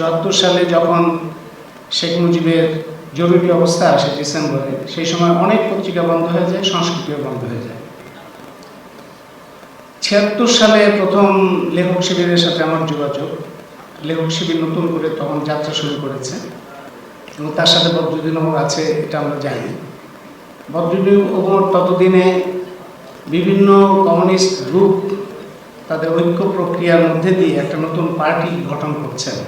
চুয়াত্তর সালে যখন শেখ মুজিবের জরুরি অবস্থা আসে ডিসেম্বরে, সেই সময় অনেক পত্রিকা বন্ধ হয়ে যায়, সংস্কৃতিও বন্ধ হয়ে যায়। ছিয়াত্তর সালে প্রথম লেখক শিবিরের সাথে আমার যোগাযোগ। লেখক শিবির নতুন করে তখন যাত্রা শুরু করেছে এবং তার সাথে বদরুদ্দিন ওমর আছে, এটা আমরা জানি। বদরুদ্দিন ওমর ততদিনে বিভিন্ন কমিউনিস্ট গ্রুপ তাদের ঐক্য প্রক্রিয়ার মধ্যে দিয়ে একটা নতুন পার্টি গঠন করছেন।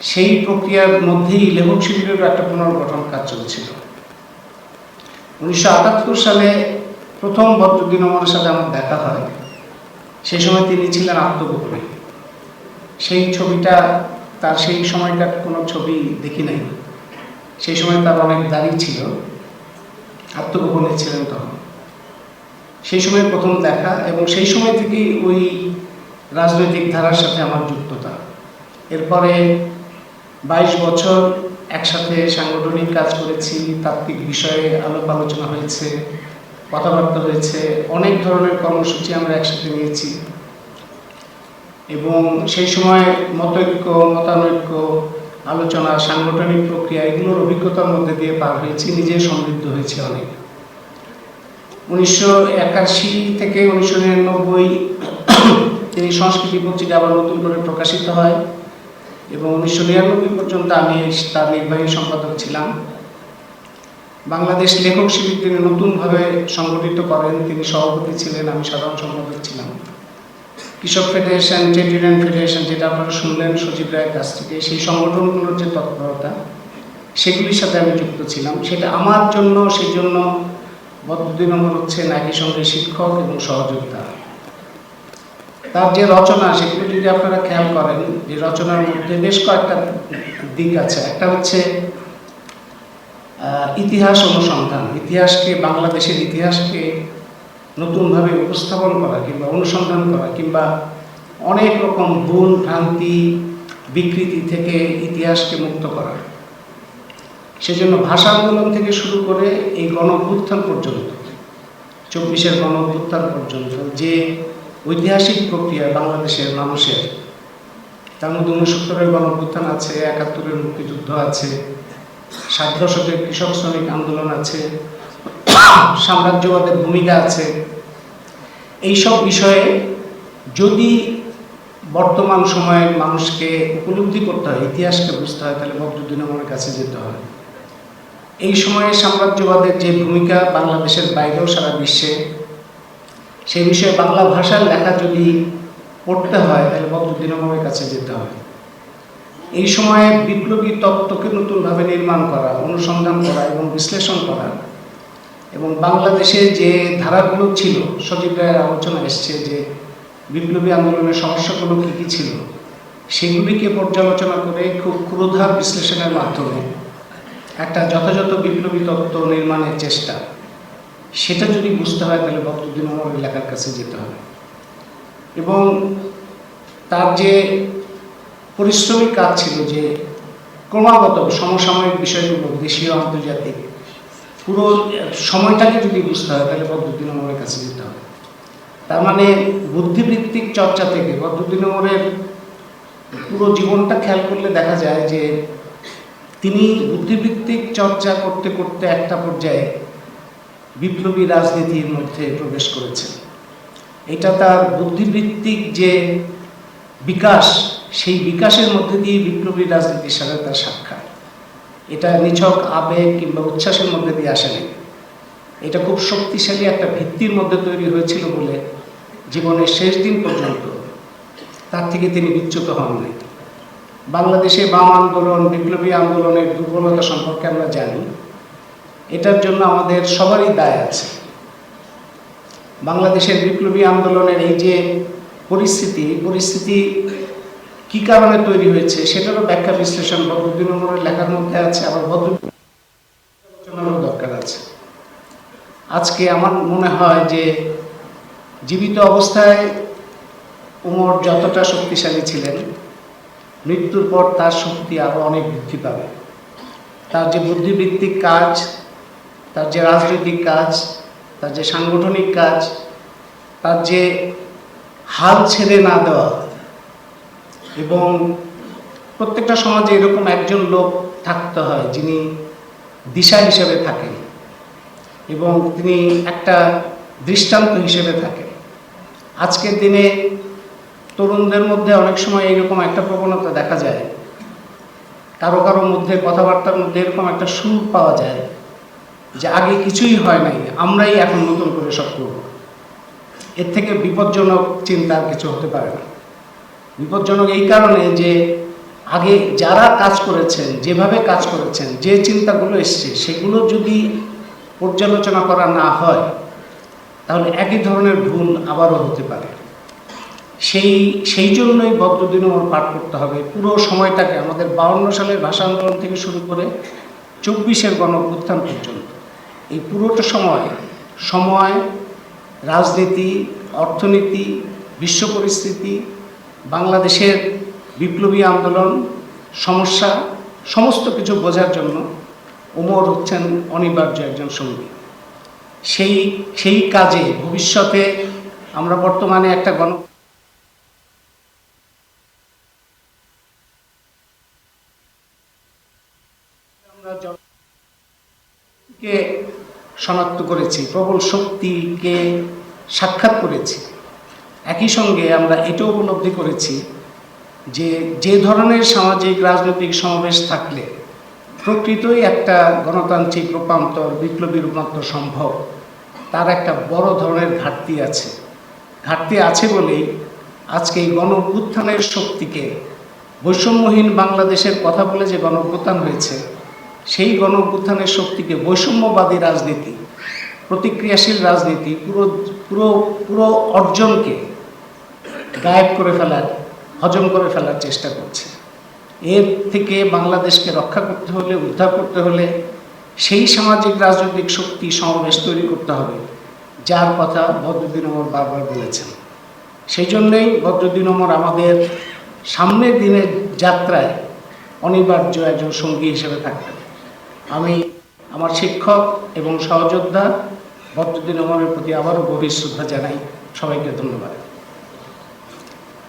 সেই প্রক্রিয়ার মধ্যেই লেখক শিবিরেরও একটা পুনর্গঠন কাজ চলছিল। উনিশশো আটাত্তর সালে প্রথম বদরুদ্দিন ওমরের সাথে আমার দেখা হয়। সেই সময় তিনি ছিলেন আত্মগোপনে। সেই ছবিটা, তার সেই সময়কার কোনো ছবি দেখি নাই। সেই সময় তার অনেক দাড়ি ছিল। আত্মগোপনে ছিলেন তখন। সেই সময় প্রথম দেখা এবং সেই সময় থেকেই ওই রাজনৈতিক ধারার সাথে আমার যুক্ততা। এরপরে বাইশ বছর একসাথে সাংগঠনিক কাজ করেছি, তাত্ত্বিক বিষয়ে আলোপ আলোচনা হয়েছে, কথাবার্তা হয়েছে, অনেক ধরনের কর্মসূচি আমরা একসাথে নিয়েছি। এবং সেই সময় মতৈক্য, মতানৈক্য, আলোচনা, সাংগঠনিক প্রক্রিয়া এগুলোর অভিজ্ঞতার মধ্যে দিয়ে পার হয়েছি, নিজে সমৃদ্ধ হয়েছে অনেক। উনিশশো একাশি থেকে উনিশশো নিরানব্বই তিনি সংস্কৃতি পত্রিকা আবার নতুন করে প্রকাশিত হয়। এবং উনিশশো নিরানব্বই পর্যন্ত আমি তার নির্বাহী সম্পাদক ছিলাম। বাংলাদেশ লেখক শিবির তিনি নতুনভাবে সংগঠিত করেন। তিনি সভাপতি ছিলেন, আমি সাধারণ সম্পাদক ছিলাম। কৃষক ফেডারেশন, ট্রেড ইউনিয়ন ফেডারেশন যেটা আপনারা শুনলেন সচিব রায়ের কাছ থেকে, সেই সংগঠনগুলোর যে তৎপরতা, সেগুলির সাথে আমি যুক্ত ছিলাম। সেটা আমার জন্য সেই জন্য নম্বর হচ্ছে একই সঙ্গে শিক্ষক এবং সহযোগিতা। তার যে রচনা, সেগুলো আপনারা খেয়াল করেন যে রচনার মধ্যে বেশ কয়েকটা দিক আছে। একটা হচ্ছে ইতিহাস অনুসন্ধান। ইতিহাসকে, বাংলাদেশের ইতিহাসকে নতুনভাবে উপস্থাপন করা কিংবা অনুসন্ধান করা কিংবা অনেক রকম ভুল ভ্রান্তি, বিকৃতি থেকে ইতিহাসকে মুক্ত করা। সেজন্য ভাষা আন্দোলন থেকে শুরু করে এই গণ পর্যন্ত, চব্বিশের গণ পর্যন্ত, যে ঐতিহাসিক প্রক্রিয়া বাংলাদেশের মানুষের। তার মধ্যে উনসত্তরের গণ আছে, একাত্তরের মুক্তিযুদ্ধ আছে, ষাট দশকের কৃষক শ্রমিক আন্দোলন আছে, সাম্রাজ্যবাদের ভূমিকা আছে। এইসব বিষয়ে যদি বর্তমান সময়ের মানুষকে উপলব্ধি করতে হয়, ইতিহাসকে বুঝতে হয়, তাহলে বদরুদ্দিন আমার কাছে যেতে হয়। এই সময়ে সাম্রাজ্যবাদের যে ভূমিকা বাংলাদেশের বাইরেও সারা বিশ্বে সেই বিষয়ে বাংলা ভাষার লেখা যদি পড়তে হয়, তাহলে বদরুদ্দিন আমার কাছে যেতে হয় এই সময়ে বিপ্লবী তত্ত্বকে নতুনভাবে নির্মাণ করা, অনুসন্ধান করা এবং বিশ্লেষণ করা এবং বাংলাদেশে যে ধারাগুলো ছিল, সজীব রায়ের আলোচনা এসছে যে বিপ্লবী আন্দোলনের সমস্যাগুলো কী কী ছিল, সেগুলিকে পর্যালোচনা করে খুব ক্রোধার বিশ্লেষণের মাধ্যমে একটা যথাযথ বিপ্লবী তত্ত্ব নির্মাণের চেষ্টা সেটা যদি বুঝতে হয়, তাহলে বদরুদ্দিন আমার লেখার কাছে যেতে হবে। এবং তার যে পরিশ্রমিক কাজ ছিল, যে ক্রমাগত সমসাময়িক বিষয়গুলো দেশীয় আন্তর্জাতিক পুরো সময়টাকে যদি বুঝতে হয়, তাহলে বদরুদ্দিন ওমরের কাছে যেতে হবে। তার মানে বুদ্ধিবৃত্তিক চর্চা থেকে বদরুদ্দিন ওমরের পুরো জীবনটা খেয়াল করলে দেখা যায় যে তিনি বুদ্ধিবৃত্তিক চর্চা করতে করতে একটা পর্যায়ে বিপ্লবী রাজনীতির মধ্যে প্রবেশ করেছেন এটা তার বুদ্ধিভিত্তিক যে বিকাশ, সেই বিকাশের মধ্যে দিয়ে বিপ্লবী রাজনীতির সাথে তার সাক্ষাৎ। এটা নিছক আবেগ কিংবা উচ্ছ্বাসের মধ্যে দিয়ে আসেনি। এটা খুব শক্তিশালী একটা ভিত্তির মধ্যে তৈরি হয়েছিল বলে জীবনের শেষ দিন পর্যন্ত তার থেকে তিনি বিচ্যুত হননি। বাংলাদেশে বাম আন্দোলন, বিপ্লবী আন্দোলনের দুর্বলতা সম্পর্কে আমরা জানি। এটার জন্য আমাদের সবারই দায় আছে। বাংলাদেশের বিপ্লবী আন্দোলনের এই যে পরিস্থিতি পরিস্থিতি কি কারণে তৈরি হয়েছে সেটারও ব্যাখ্যা বিশ্লেষণ বদরুদ্দিন লেখার মধ্যে আছে, আবার বদরুদ্দিন দরকার আছে। আজকে আমার মনে হয় যে জীবিত অবস্থায় উমর যতটা শক্তিশালী ছিলেন, মৃত্যুর পর তার শক্তি আরও অনেক বৃদ্ধি পাবে। তার যে বুদ্ধিবৃত্তিক কাজ তার যে রাজনৈতিক কাজ, তার যে সাংগঠনিক কাজ, তার যে হাল ছেড়ে না দেওয়া। এবং প্রত্যেকটা সমাজে এরকম একজন লোক থাকতে হয় যিনি দিশা হিসেবে থাকেন এবং তিনি একটা দৃষ্টান্ত হিসেবে থাকেন। আজকের দিনে তরুণদের মধ্যে অনেক সময় এরকম একটা প্রবণতা দেখা যায়। কারও কারও মধ্যে কথাবার্তার মধ্যে এরকম একটা সুর পাওয়া যায়। যে আগে কিছুই হয় নাই, আমরাই এখন নতুন করে সব করব। এর থেকে বিপজ্জনক চিন্তা আর কিছু হতে পারে না। বিপজ্জনক এই কারণে যে আগে যারা কাজ করেছেন, যেভাবে কাজ করেছেন, যে চিন্তাগুলো এসছে, সেগুলো যদি পর্যালোচনা করা না হয়, তাহলে একই ধরনের ভুল আবারও হতে পারে। সেই সেই জন্যই বদ্রদিন আমার পাঠ করতে হবে। পুরো সময়টাকে আমাদের বাউন্ন সালের ভাষা আন্দোলন থেকে শুরু করে চব্বিশের গণ পর্যন্ত। এই পুরোটা সময় সময়, রাজনীতি, অর্থনীতি, বিশ্ব পরিস্থিতি, বাংলাদেশের বিপ্লবী আন্দোলন, সমস্যা, সমস্ত কিছু বোঝার জন্য ওমর হচ্ছেন অনিবার্য একজন সঙ্গী। সেই সেই কাজে ভবিষ্যতে আমরা বর্তমানে একটা গণ আমরা শনাক্ত করেছি, প্রবল শক্তিকে সাক্ষাৎ করেছি। একই সঙ্গে আমরা এটাও উপলব্ধি করেছি যে যে ধরনের সামাজিক রাজনৈতিক সমাবেশ থাকলে প্রকৃতই একটা গণতান্ত্রিক রূপান্তর, বিপ্লবী রূপান্তর সম্ভব। তার একটা বড় ধরনের ঘাটতি আছে। ঘাটতি আছে বলেই আজকে এই গণ শক্তিকে বৈষম্যহীন বাংলাদেশের কথা বলে যে গণ হয়েছে সেই গণ অভ্যুত্থানের শক্তিকে বৈষম্যবাদী রাজনীতি, প্রতিক্রিয়াশীল রাজনীতি, পুরো পুরো পুরো অর্জনকে গায়েব করে ফেলার, হজম করে ফেলার চেষ্টা করছে। এর থেকে বাংলাদেশকে রক্ষা করতে হলে, উদ্ধার করতে হলে সেই সামাজিক রাজনৈতিক শক্তি সমাবেশ তৈরি করতে হবে, যার কথা বদ্রদিন অমর বারবার বলেছেন। সেই জন্যই বদ্রদিন অমর আমাদের সামনের দিনের যাত্রায় অনিবার্য একজন সঙ্গী হিসেবে থাকবেন আমি আমার শিক্ষক এবং সহযোদ্ধা বদরুদ্দিন অমরের প্রতি আবারও গভীর শ্রদ্ধা জানাই। সবাইকে ধন্যবাদ।